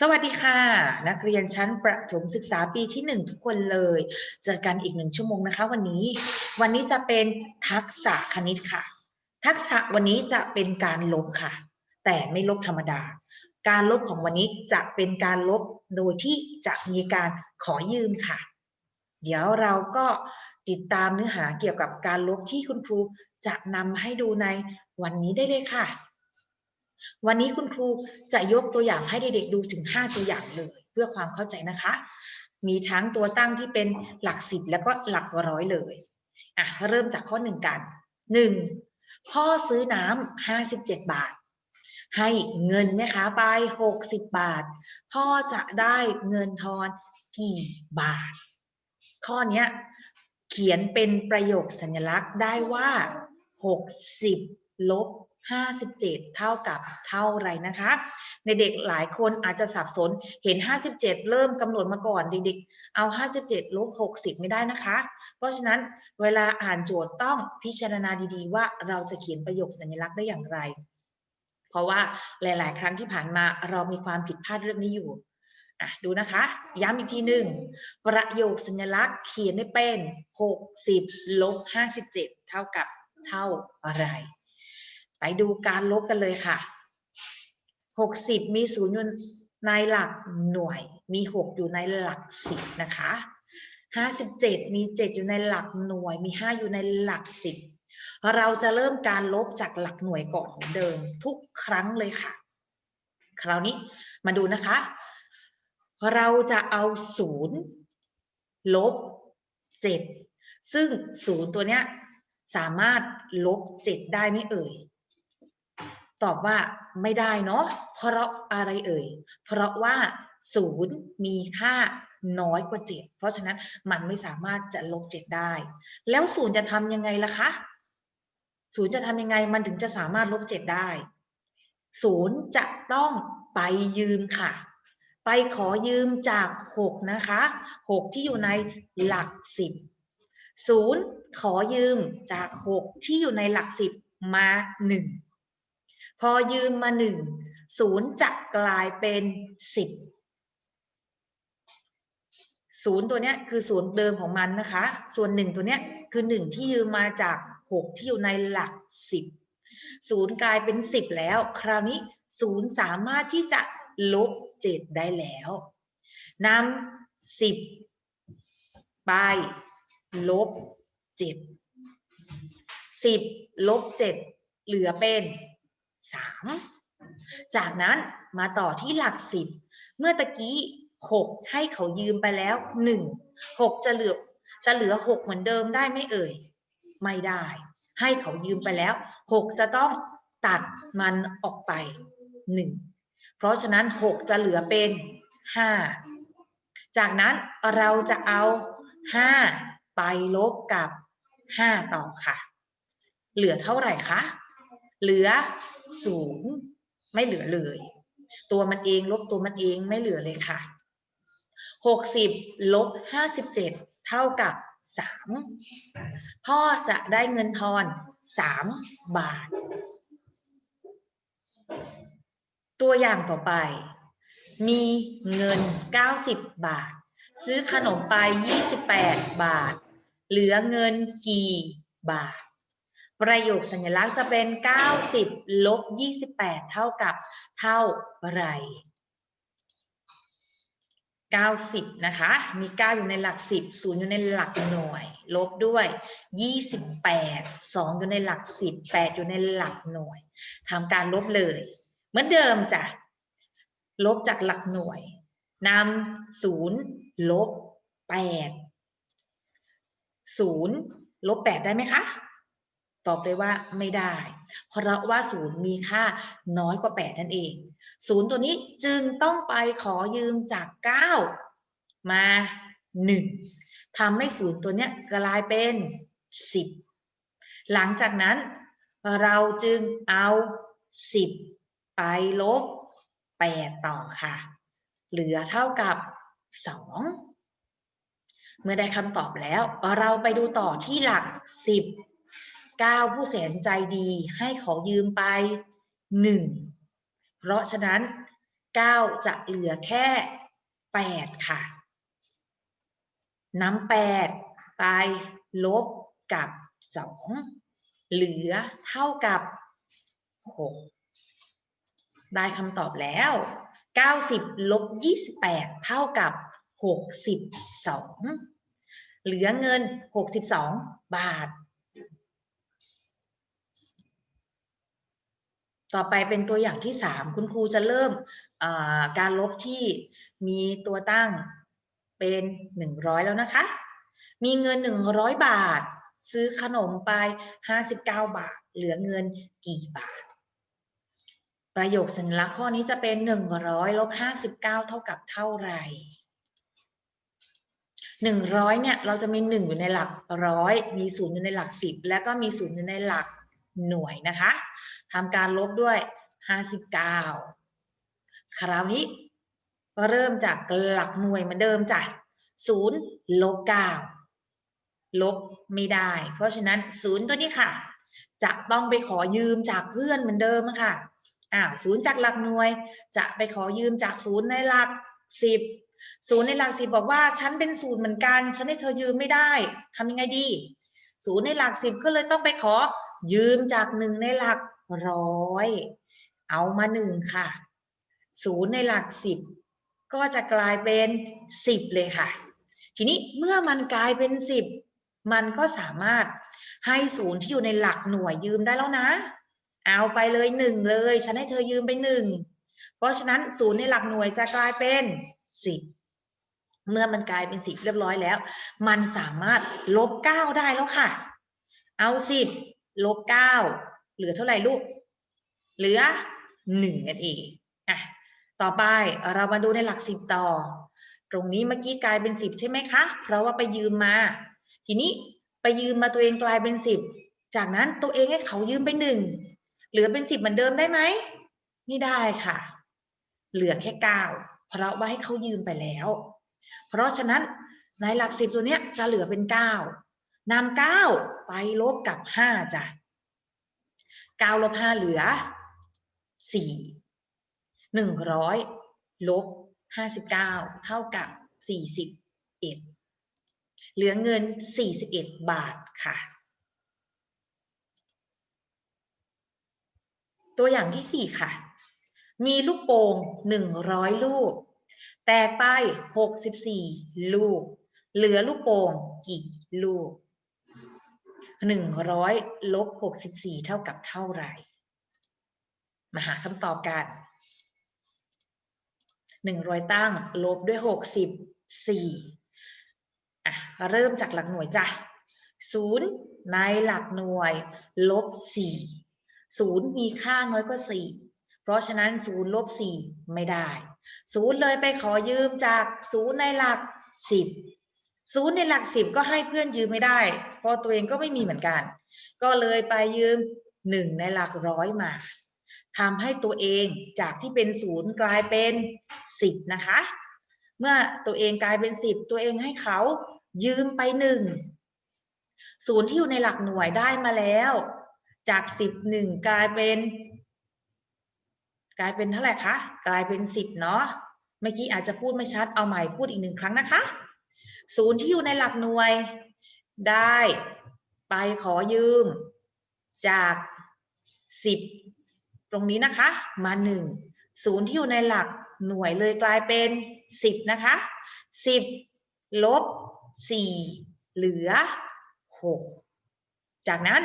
สวัสดีค่ะ นักเรียนชั้นประถมศึกษาปีที่หนึ่งทุกคนเลย เจอกันอีกหนึ่งชั่วโมงนะคะ วันนี้ วันนี้จะเป็นทักษะคณิตค่ะ ทักษะวันนี้จะเป็นการลบค่ะ แต่ไม่ลบธรรมดา การลบของวันนี้จะเป็นการลบโดยที่จะมีการขอยืมค่ะ เดี๋ยวเราก็ติดตามเนื้อหาเกี่ยวกับการลบที่คุณครูจะนำให้ดูในวันนี้ได้เลยค่ะ วันนี้คุณครูจะยกตัวอย่างให้เด็กๆดูถึง 5 ตัวอย่างเลย เพื่อความเข้าใจนะคะ มีทั้งตัวตั้งที่เป็นหลักสิบแล้วก็หลักร้อยเลยอะเริ่มจากข้อหนึ่งกันหนึ่งพ่อซื้อน้ำห้าสิบเจ็ดบาท ให้เงินแม่ค้าไปหกสิบบาท พ่อจะได้เงินทอนกี่บาท ข้อเนี้ยเขียนเป็นประโยคสัญลักษณ์ได้ว่า 60 ลบ 57 เท่ากับเท่าไรนะคะ ในเด็กหลายคนอาจจะสับสนเห็น 57 เริ่มกำหนดมาก่อนเด็กๆเอา 57ลบ60 ไม่ได้นะคะ เพราะฉะนั้นเวลาอ่านโจทย์ต้องพิจารณาดีๆ ว่าเราจะเขียนประโยคสัญลักษณ์ได้อย่างไร เพราะว่าหลายๆ ครั้งที่ผ่านมาเรามีความผิดพลาดเรื่องนี้อยู่่ะดูนะคะ ย้ำอีกทีหนึ่งประโยคสัญลักษณ์เขียนได้เป็น 60ลบ57 เท่ากับเท่าอะไร ไปดูการลบกันเลยค่ะ 60 มีศูนย์อยู่ในหลักหน่วย มี 6 อยู่ในหลักสิบนะคะ 57 มี 7 อยู่ในหลักหน่วย มี 5 อยู่ในหลักสิบเราจะเริ่มการลบจากหลักหน่วยก่อนเหมือนเดิมทุกครั้งเลยค่ะ คราวนี้มาดูนะคะ เราจะเอาศูนย์ลบเจ็ดซึ่งศูนย์ตัวเนี้ยสามารถลบเจ็ดได้ไหมเอ่ย ตอบว่าไม่ได้เนาะเพราะอะไรเอ่ย เพราะว่าศูนย์มีค่าน้อยกว่าเจ็ดเพราะฉะนั้นมันไม่สามารถจะลบเจ็ดได้ แล้วศูนย์จะทำยังไงล่ะคะศูนย์จะทำยังไงมันถึงจะสามารถลบเจ็ดได้ศูนย์จะต้องไปยืมค่ะ ไปขอยืมจาก 6 นะคะ 6 ที่อยู่ในหลัก 10 0 ขอยืมจาก 6 ที่อยู่ในหลัก 10 มา 1 พอยืมมา1 0จะกลายเป็น10 0ตัวเนี้ยคือศูนย์เดิมของมันนะคะ ส่วน1ตัวเนี้ยคือ1ที่ยืมมาจาก6ที่อยู่ในหลัก10 0กลายเป็น10แล้ว คราวนี้0สามารถที่จะลบ7ได้แล้วนำ10ไปลบ7 10ลบ7เหลือเป็น 3จากนั้นมาต่อที่หลัก10เมื่อตะกี้6ให้เขายืมไปแล้ว1 6จะเหลือจะเหลือ6เหมือนเดิมได้ไหมเอ่ย ไม่ได้ ให้เขายืมไปแล้ว6จะต้องตัดมันออกไป1เพราะฉะนั้น6จะเหลือเป็น5จากนั้นเราจะเอา5ไปลบกับ5ต่อค่ะ เหลือเท่าไหร่คะ เหลือ 0ไม่เหลือเลย ตัวมันเองลบตัวมันเองไม่เหลือเลยค่ะ60ลบ57เท่ากับ3พ่อจะได้เงินทอน3บาท ตัวอย่างต่อไป มีเงิน 90 บาท ซื้อขนมไป 28 บาท เหลือเงินกี่บาท ประโยคสัญลักษณ์จะเป็น 90 ลบ 28 เท่ากับเท่าไหร90 นะคะ มี 9 อยู่ในหลัก 10 0 อยู่ในหลักหน่วย ลบด้วย 28 2 อยู่ในหลัก 10 8 อยู่ในหลักหน่วยทำการลบเลย เหมือนเดิมจ้ะ ลบจากหลักหน่วยนำศูนย์ลบแปดศูนย์ลบแปดได้ไหมคะ ตอบเลยว่าไม่ได้ เพราะว่าศูนย์มีค่าน้อยกว่าแปดนั่นเองศูนย์ตัวนี้จึงต้องไปขอยืมจากเก้ามาหนึ่งทำให้ศูนย์ตัวนี้กลายเป็นสิบหลังจากนั้นเราจึงเอาสิบไปลบ 8 ต่อค่ะ เหลือเท่ากับ 2 เมื่อได้คำตอบแล้ว เราไปดูต่อที่หลัก 10 9ผู้แสนใจดีให้ขอยืมไป1เพราะฉะนั้น9จะเหลือแค่8ค่ะนำ8ไปลบกับ2เหลือเท่ากับ6ได้คำตอบแล้ว 90ลบ28 เท่ากับ 62 เหลือเงิน 62 บาท ต่อไปเป็นตัวอย่างที่ 3 คุณครูจะเริ่มการลบที่มีตัวตั้งเป็น 100 แล้วนะคะ มีเงิน 100 บาท ซื้อขนมไป 59 บาท เหลือเงินกี่บาท ประโยคสัญลักษณ์ข้อนี้จะเป็น 100ลบ59 เท่ากับเท่าไหร่100เนี่ยเราจะมี1อยู่ในหลักร้อยมี0อยู่ในหลัก10และก็มี0อยู่ในหลัก หน่วยนะคะทำการลบด้วย 59 คราวนี้เริ่มจากหลักหน่วยเหมือนเดิมจ้ะ0ลบ9ลบไม่ได้ เพราะฉะนั้น 0 ตัวนี้ค่ะ จะต้องไปขอยืมจากเพื่อนเหมือนเดิมค่ะอ้าวศูนย์จากหลักหน่วย จะไปขอยืมจากศูนย์ในหลัก 10ศูนย์ในหลัก10บอกว่าฉันเป็นศูนย์เหมือนกัน ฉันให้เธอยืมไม่ได้ทำยังไงดี ศูนย์ในหลัก10ก็เลยต้องไปขอ ยืมจากหนึ่งในหลักร้อย เอามาหนึ่งค่ะศูนย์ในหลักสิบก็จะกลายเป็นสิบเลยค่ะ ทีนี้เมื่อมันกลายเป็นสิบมันก็สามารถให้ศูนย์ที่อยู่ในหลักหน่วยยืมได้แล้วนะ เอาไปเลยหนึ่งเลย ฉันให้เธอยืมไปหนึ่งเพราะฉะนั้นศูนย์ในหลักหน่วยจะกลายเป็นสิบเมื่อมันกลายเป็นสิบเรียบร้อยแล้ว มันสามารถลบเก้าได้แล้วค่ะ เอาสิบ ลบเก้าเหลือเท่าไหร่ลูก เหลือหนึ่งนั่นเองอะต่อไปเรามาดูในหลักสิบต่อ ตรงนี้เมื่อกี้กลายเป็นสิบใช่ไหมคะ เพราะว่าไปยืมมา ทีนี้ไปยืมมาตัวเองกลายเป็นสิบจากนั้นตัวเองให้เขายืมไปหนึ่งเหลือเป็นสิบเหมือนเดิมได้ไหมไม่ได้ค่ะ เหลือแค่เก้าเพราะว่าให้เขายืมไปแล้ว เพราะฉะนั้นในหลักสิบตัวเนี้ยจะเหลือเป็นเก้า นำเก้าไปลบกับห้าจ้ะเก้าลบห้าเหลือสี่หนึ่งร้อยลบห้าสิบเก้าเท่ากับสี่สิบเอ็ดเหลือเงินสี่สิบเอ็ดบาทค่ะ ตัวอย่างที่สี่ค่ะ มีลูกโป่งหนึ่งร้อยลูก แตกไปหกสิบสี่ลูก เหลือลูกโป่งกี่ลูก หนึ่งร้อยลบหกสิบสี่เท่ากับเท่าไหร่ มาหาคำตอบกันหนึ่งร้อยตั้งลบด้วยหกสิบสี่อะ เริ่มจากหลักหน่วยจ้ะศูนย์ในหลักหน่วยลบสี่ศูนย์มีค่าน้อยกว่าสี่เพราะฉะนั้นศูนย์ลบสี่ไม่ได้ศูนย์เลยไปขอยืมจากศูนย์ในหลักสิบ ศูนย์ในหลักสิบก็ให้เพื่อนยืมไม่ได้ เพราะตัวเองก็ไม่มีเหมือนกัน ก็เลยไปยืมหนึ่งในหลักร้อยมาทำให้ตัวเองจากที่เป็นศูนย์กลายเป็นสิบนะคะ เมื่อตัวเองกลายเป็นสิบตัวเองให้เขายืมไปหนึ่งศูนย์ที่อยู่ในหลักหน่วยได้มาแล้ว จากสิบหนึ่งกลายเป็น กลายเป็นเท่าไหร่คะ กลายเป็นสิบเนาะเมื่อกี้อาจจะพูดไม่ชัดเอาใหม่พูดอีกหนึ่งครั้งนะคะ ศูนย์ที่อยู่ในหลักหน่วย ได้ไปขอยืม จากสิบตรงนี้นะคะ มาหนึ่งศูนย์ที่อยู่ในหลักหน่วยเลยกลายเป็นสิบนะคะสิบลบสี่เหลือหกจากนั้น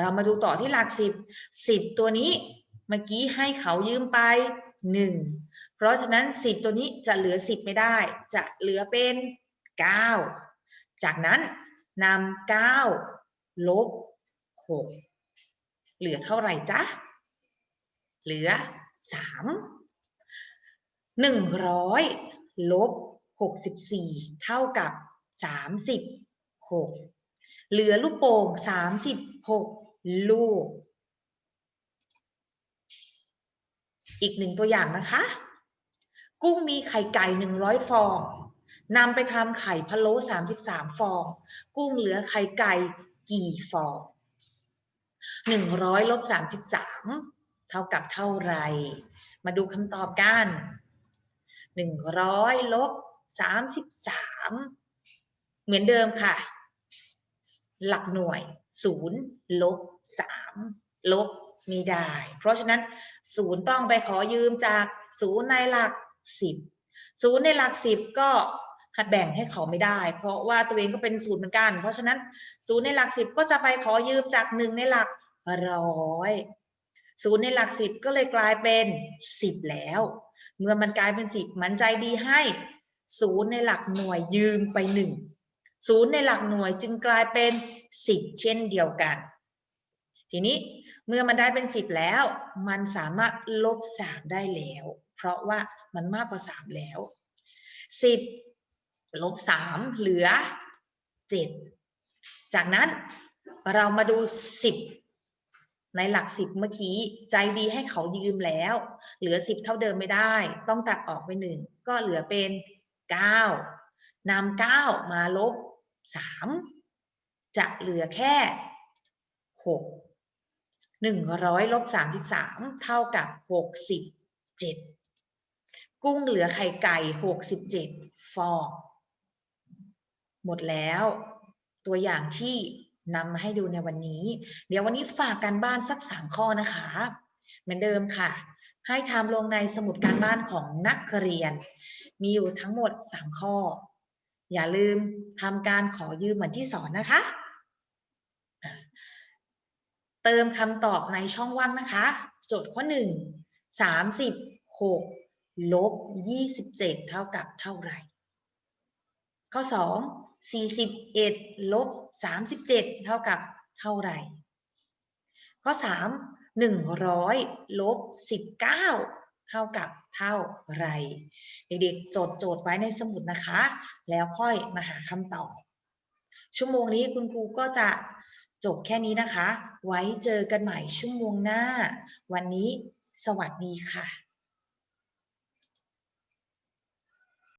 เรามาดูต่อที่หลักสิบสิบตัวนี้เมื่อกี้ให้เขายืมไปหนึ่งเพราะฉะนั้นสิบตัวนี้จะเหลือสิบไม่ได้ จะเหลือเป็น เก้าจากนั้นนำเก้าลบหกเหลือเท่าไหร่จ๊ะ เหลือสามหนึ่ร้อยลบหกสิบสี่เท่ากับสามสิบหกเหลือลูกโป่งสามสิบหกลูก อีกหนึ่งตัวอย่างนะคะ กุ้งมีไข่ไก่หนึ่ร้อยฟอง นำไปทำไข่พะโล้สามสิบสามฟอง กุ้งเหลือไข่ไก่กี่ฟองหนึ่งร้อยลบสามสิบสามเท่ากับเท่าไร มาดูคำตอบกันหนึ่งร้อยลบสามสิบสามเหมือนเดิมค่ะ หลักหน่วยศูนย์ลบสามลบไม่ได้ เพราะฉะนั้นศูนย์ต้องไปขอยืมจากศูนย์ในหลักสิบ ศูนย์ในหลักสิบก็หัดแบ่งให้เขาไม่ได้ เพราะว่าตัวเองก็เป็นศูนย์เหมือนกัน เพราะฉะนั้นศูนย์ในหลักสิบก็จะไปขอยืมจากหนึ่งในหลักร้อยศูนย์ในหลักสิบก็เลยกลายเป็นสิบแล้ว เมื่อมันกลายเป็นสิบมันใจดีให้ศูนย์ในหลักหน่วยยืมไปหนึ่งศูนย์ในหลักหน่วยจึงกลายเป็นสิบเช่นเดียวกัน ทีนี้เมื่อมันได้เป็นสิบแล้ว มันสามารถลบสามได้แล้ว เพราะว่า มันมากกว่าสามแล้วสิบลบสามเหลือเจ็ดจากนั้นเรามาดูสิบในหลักสิบเมื่อกี้ ใจดีให้เขายืมแล้ว เหลือสิบเท่าเดิมไม่ได้ ต้องตัดออกไปหนึ่งก็เหลือเป็นเก้านำเก้ามาลบสามจะเหลือแค่หกหนึ่งร้อยลบสามสิบสามเท่ากับห กุ้งเหลือไข่ไก่หกสิบเจ็ดฟอง หมดแล้ว ตัวอย่างที่นำมาให้ดูในวันนี้ เดี๋ยววันนี้ฝากการบ้านสักสามข้อนะคะ เหมือนเดิมค่ะ ให้ทำลงในสมุดการบ้านของนักเรียน มีอยู่ทั้งหมดสามข้อ อย่าลืมทำการขอยืมเหมือนที่สอนนะคะ เติมคำตอบในช่องว่างนะคะ โจทย์ข้อหนึ่งสามสิบหก ลบยี่สิบเจ็ดเท่ากับเท่าไหร่ ข้อสองสี่สิบเอ็ดลบสามสิบเจ็ดเท่ากับเท่าไหร่ ข้อสามหนึ่งร้อยลบสิบเก้าเท่ากับเท่าไหร่ เด็กๆ จดโจทย์ไว้ในสมุดนะคะ แล้วค่อยมาหาคำตอบ ชั่วโมงนี้คุณครูก็จะจบแค่นี้นะคะ ไว้เจอกันใหม่ชั่วโมงหน้า วันนี้สวัสดีค่ะ